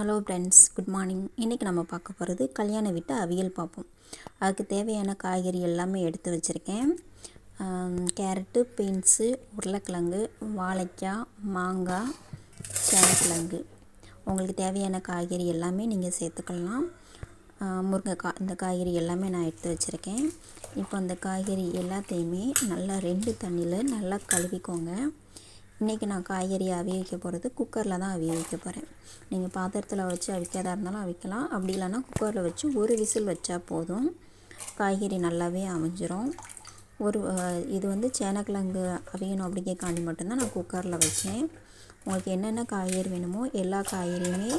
Hello friends good morning இன்றைக்கி நம்ம பார்க்க போகிறது கல்யாண வீட்டு அவியல் பார்ப்போம். அதுக்கு தேவையான காய்கறி எல்லாமே எடுத்து வச்சுருக்கேன். கேரட்டு பீன்ஸு உருளைக்கிழங்கு வாழைக்காய் மாங்காய் சேனக்கிழங்கு உங்களுக்கு தேவையான காய்கறி எல்லாமே நீங்கள் சேர்த்துக்கலாம். முருங்கைக்காய் இந்த காய்கறி எல்லாமே நான் எடுத்து வச்சுருக்கேன். இப்போ அந்த காய்கறி எல்லாத்தையுமே நல்லா ரெண்டு தண்ணியில் நல்லா கழுவிக்கோங்க. இன்றைக்கி நான் காய்கறி அவிய வைக்க போகிறது குக்கரில் தான் அவிய வைக்க போகிறேன். நீங்கள் பாத்திரத்தில் வச்சு அவிக்காதா இருந்தாலும் அவிக்கலாம். அப்படி இல்லைன்னா குக்கரில் வச்சு ஒரு விசில் வச்சா போதும். காய்கறி நல்லாவே அமைஞ்சிரும். ஒரு இது வந்து சேனக்கிழங்கு அவியணும் அப்படிங்கிறக்காண்டி மட்டும்தான் நான் குக்கரில் வச்சேன். உங்களுக்கு என்னென்ன காய்கறி வேணுமோ எல்லா காய்கறியுமே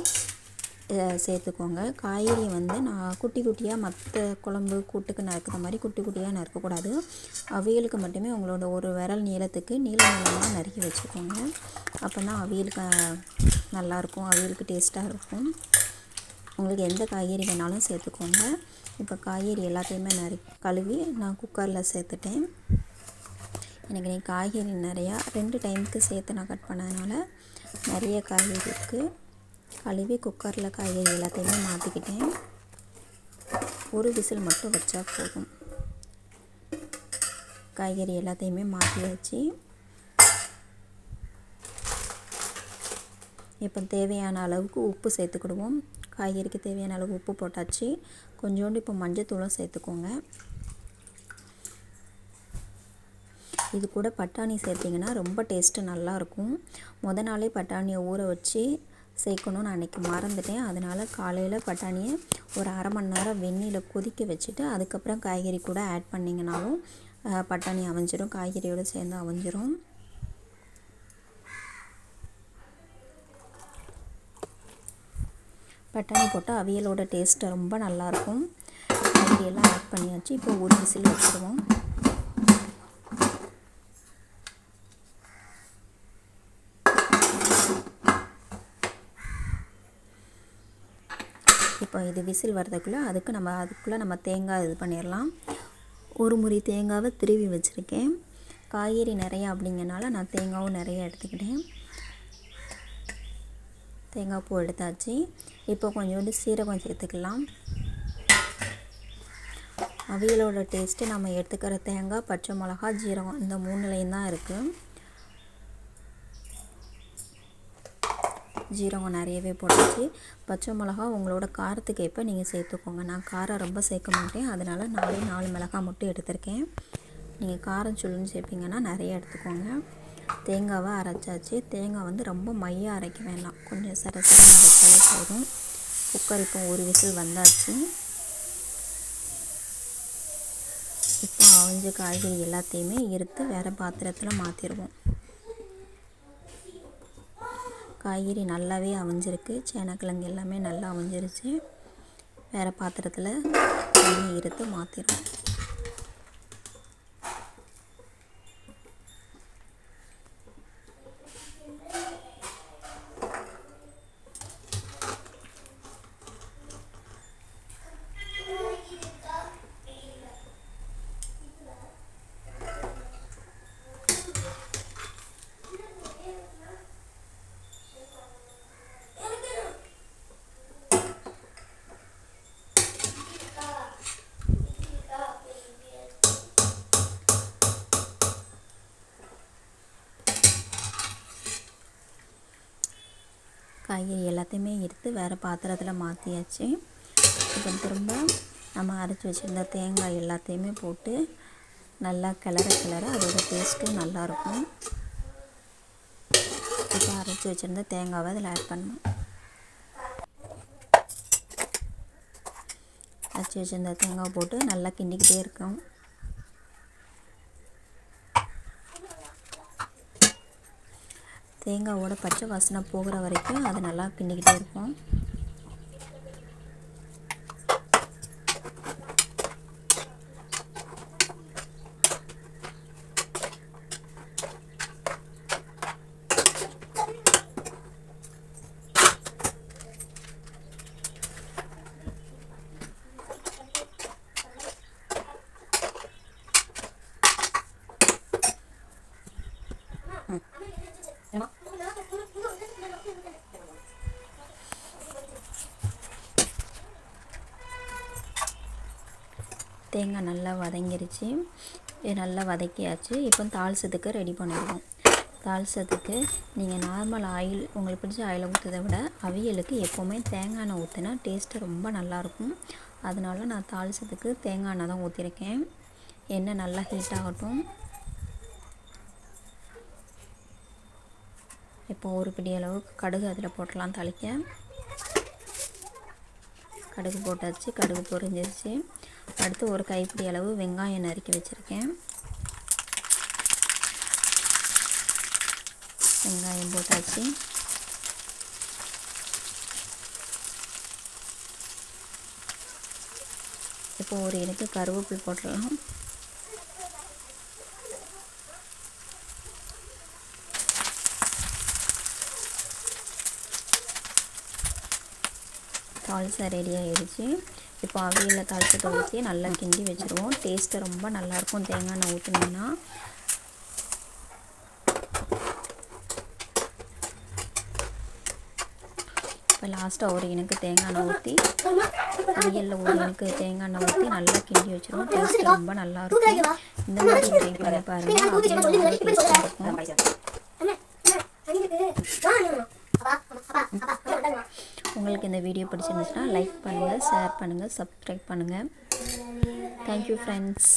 சேர்த்துக்கோங்க. காய்கறி வந்து நான் குட்டி குட்டியாக மற்ற குழம்பு கூட்டுக்கு நறுக்கிற மாதிரி குட்டி குட்டியாக நறுக்கக்கூடாது. அவியலுக்கு மட்டுமே உங்களோட ஒரு விரல் நீளத்துக்கு நீள நீளமாக நறுக்கி வச்சுக்கோங்க. அப்போனா அவியலுக்கு நல்லாயிருக்கும் அவியலுக்கு டேஸ்ட்டாக இருக்கும். உங்களுக்கு எந்த காய்கறி வேணாலும் சேர்த்துக்கோங்க. இப்போ காய்கறி எல்லாத்தையுமே நறு கழுவி நான் குக்கரில் சேர்த்துட்டேன். எனக்கு நீ காய்கறி நிறையா ரெண்டு டைமுக்கு சேர்த்து நான் கட் பண்ணதுனால நிறைய காய்கறி இருக்குது கழுவி குக்கரில் காய்கறி எல்லாத்தையுமே மாற்றிக்கிட்டேன். ஒரு விசில் மட்டும் வச்சா போதும். காய்கறி எல்லாத்தையுமே மாற்றி வச்சு இப்போ தேவையான அளவுக்கு உப்பு சேர்த்துக்கிடுவோம். காய்கறிக்கு தேவையான அளவு உப்பு போட்டாச்சு. கொஞ்சோண்டு இப்போ மஞ்சத்தூளும் சேர்த்துக்கோங்க. இது கூட பட்டாணி சேர்த்திங்கன்னா ரொம்ப டேஸ்ட்டு நல்லாயிருக்கும். முத நாளே பட்டாணியை ஊற வச்சு சேர்க்கணும்னு அன்றைக்கி மறந்துட்டேன். அதனால் காலையில் பட்டாணியை ஒரு அரை மணி நேரம் வெந்நியில் கொதிக்க வச்சுட்டு அதுக்கப்புறம் காய்கறி கூட ஆட் பண்ணிங்கனாலும் பட்டாணி அவிஞ்சிரும். காய்கறியோடு சேர்ந்து அவிஞ்சிரும். பட்டாணி போட்டால் அவியலோட டேஸ்ட்டு ரொம்ப நல்லாயிருக்கும். காய்கறியெல்லாம் ஆட் பண்ணியாச்சு. இப்போ ஒரு விசில் வச்சுருவோம். இப்போ இது விசில் வர்றதுக்குள்ளே அதுக்கு நம்ம அதுக்குள்ளே நம்ம தேங்காய் இது பண்ணிடலாம் ஒரு முறி தேங்காவை திருவி வச்சுருக்கேன். காய்கறி நிறையா அப்படிங்கனால நான் தேங்காவும் நிறைய எடுத்துக்கிட்டேன். தேங்காய் பூ எடுத்தாச்சு. இப்போ கொஞ்சோண்டு சீரகம் சேர்த்துக்கலாம். அவியலோட டேஸ்ட்டு நம்ம எடுத்துக்கிற தேங்காய் பச்சை மிளகா ஜீரகம் இந்த மூணுலேயும் தான் இருக்குது ஜீரகம் நிறையவே போட்டுச்சு. பச்சை மிளகா உங்களோட காரத்துக்கு ஏற்ப நீங்கள் சேர்த்துக்கோங்க. நான் காரம் ரொம்ப சேர்க்க மாட்டேன். அதனால் நாலே நாலு மிளகா மட்டும் எடுத்திருக்கேன். நீங்கள் காரம் சொல்லுன்னு சேர்ப்பீங்கன்னா நிறைய எடுத்துக்கோங்க. தேங்காவை அரைச்சாச்சு. தேங்காய் வந்து ரொம்ப மையாக அரைக்க வேண்டாம். கொஞ்சம் சரசரமாக அரைச்சாலே போதும். குக்கர் இப்போ ஒரு விசில் வந்தாச்சு. இப்போ அவிஞ்ச காய்கறி எல்லாத்தையுமே எடுத்து வேறு பாத்திரத்தில் மாற்றிடுவோம் காய்கறி நல்லாவே அவிஞ்சிருக்கு சேனக்கிழங்கு எல்லாமே நல்லா அவிஞ்சிருச்சு வேறு பாத்திரத்தில் தண்ணி எடுத்து மாற்றிடுவோம் காய்கறி எல்லாத்தையுமே எடுத்து வேறு பாத்திரத்தில் மாற்றியாச்சு இப்போ திரும்ப நம்ம அரைச்சி வச்சுருந்த தேங்காய் எல்லாத்தையுமே போட்டு நல்லா கிளற கிளற அதோட டேஸ்ட்டும் நல்லாயிருக்கும் இப்போ அரைச்சி வச்சுருந்த தேங்காவை அதில் ஆட் பண்ணணும். அரைச்சி வச்சுருந்த தேங்காய் போட்டு நல்லா கிண்டிக்கிட்டே இருக்கும். தேங்காவோட பச்சை வாசனை போகிற வரைக்கும் அதை நல்லா கிண்டிக்கிட்டே இருக்கும். தேங்காய் நல்லா வதங்கிருச்சு. நல்லா வதக்கியாச்சு. இப்போ தாள்சத்துக்கு ரெடி பண்ணிடுவோம். தாளிசத்துக்கு நீங்கள் நார்மல் ஆயில் உங்களுக்கு பிடிச்ச ஆயிலை ஊற்றுறதை விட அவியலுக்கு எப்போவுமே தேங்காய் எண்ணெய் ஊற்றினா டேஸ்ட்டு ரொம்ப நல்லாயிருக்கும் அதனால நான் தாள்சத்துக்கு தேங்காய் எண்ணெய் தான் ஊற்றிருக்கேன் எண்ணெய் நல்லா ஹீட் ஆகட்டும். இப்போ ஒரு பிடி அளவுக்கு கடுகு அதில் போட்டலாம் தாளிக்க. கடுகு போட்டாச்சு கடுகு பொரிஞ்சிருச்சு. அடுத்து ஒரு கைப்பிடி அளவு வெங்காயம் நறுக்கி வச்சுருக்கேன். வெங்காயம் போட்டாச்சு. இப்போ ஒரு எனக்கு கருவேப்பில் போட்டுடலாம். தாளிசா ரெடி ஆகிடுச்சு இப்போ அவியலில் தாளிசத்தை ஊற்றி நல்லா கிண்டி வச்சுருவோம் டேஸ்ட்டு ரொம்ப நல்லாயிருக்கும் தேங்காய் எண்ணெய் ஊற்றினீங்கன்னா இப்போ லாஸ்ட்டாக ஒரு எனக்கு தேங்காய் எண்ணெய் ஊற்றி அவியலில் ஒரு எனக்கு தேங்காய் எண்ணெய் ஊற்றி நல்லா கிண்டி வச்சுருவோம் டேஸ்ட்டு ரொம்ப நல்லாயிருக்கும் இந்த மாதிரி ட்ரை பண்ணி பாருங்கள் டேஸ்ட்டாக இருக்கும் உங்களுக்கு இந்த வீடியோ பிடிச்சிருந்துச்சுன்னா லைக் பண்ணுங்கள் ஷேர் பண்ணுங்கள் சப்ஸ்கிரைப் பண்ணுங்கள் தேங்க்யூ ஃப்ரெண்ட்ஸ்